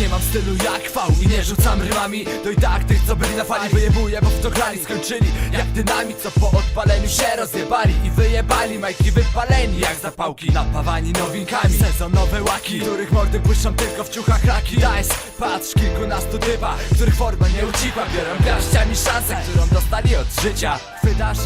Nie mam stylu jak fał I nie rzucam rymami. To i tak tych co byli na fali Wyjebuję, bo w to grali Skończyli. Jak dynamit Co po odpaleniu się rozjebali. I wyjebali majki wypaleni Jak zapałki napawani nowinkami. Sezonowe łaki Których mordy błyszczą tylko w ciuchach raki. Dajesz, patrz kilkunastu typa Których forma nie ucipa. Biorą garściami szansę, którą dostali od życia. Chwytasz?